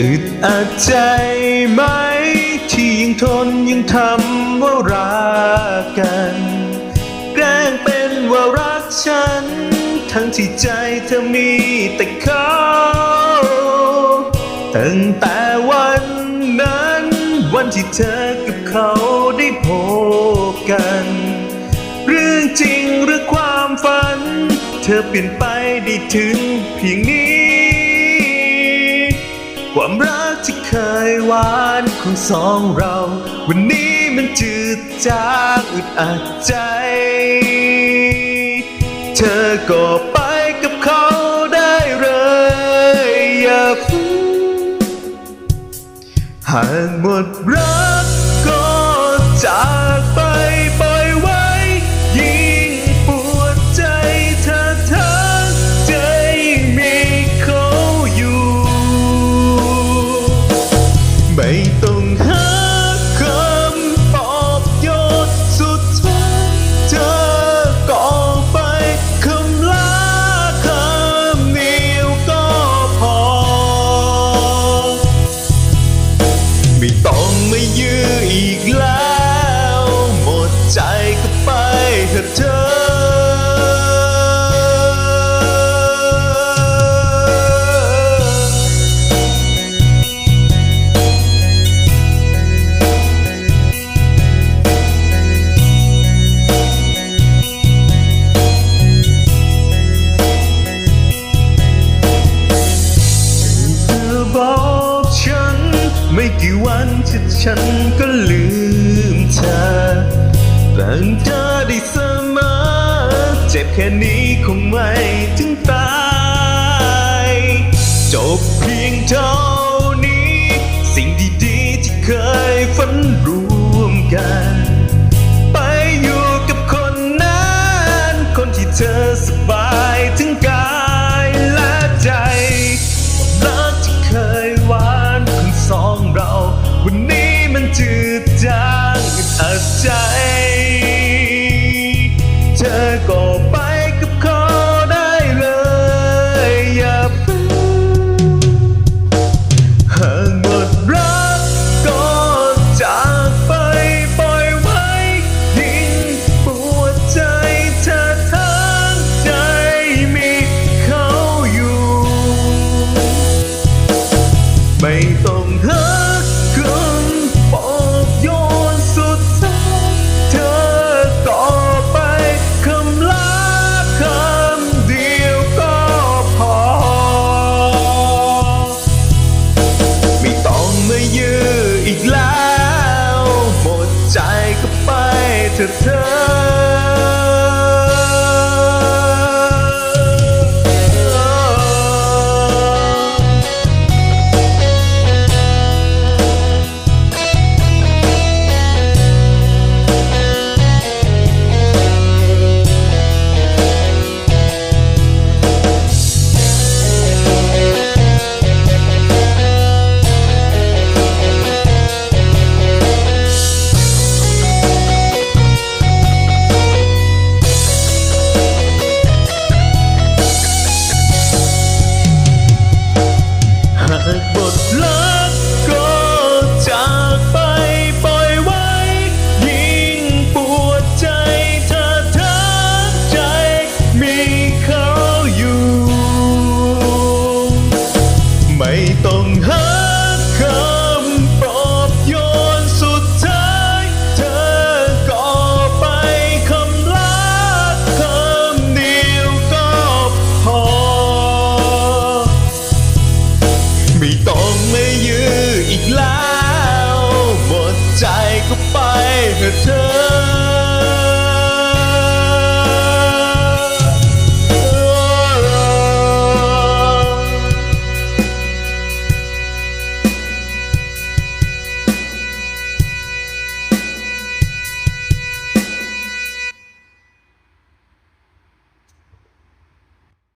อึดอัดใจไหม ที่ยังทนยังทำว่ารักกัน แกล้งเป็นว่ารักฉัน ทั้งที่ใจเธอมีแต่เขาตั้งแต่วันนั้น วันที่เธอกับเขาได้พบกัน เรื่องจริงหรือความฝัน เธอเปลี่ยนไปได้ถึงเพียงนี้ ความรักที่เคยหวานของสองเรา วันนี้มันจืดจางอึดอัดใจ เธอก็ไปกับเขาได้เลย อย่าฝืนหากหมดรักก็จากไปไว้ ต้องไม่ยื้ออีกแล้ว หมดใจก็ไปเถอะเธอ ไม่กี่วันที่ฉันก็ลืมเธอแปลงเธอได้เสมอ เจ็บแค่นี้คงไม่ถึงตาย จบเพียงเท่านี้ สิ่งดีๆที่เคยฝันร่วมกัน go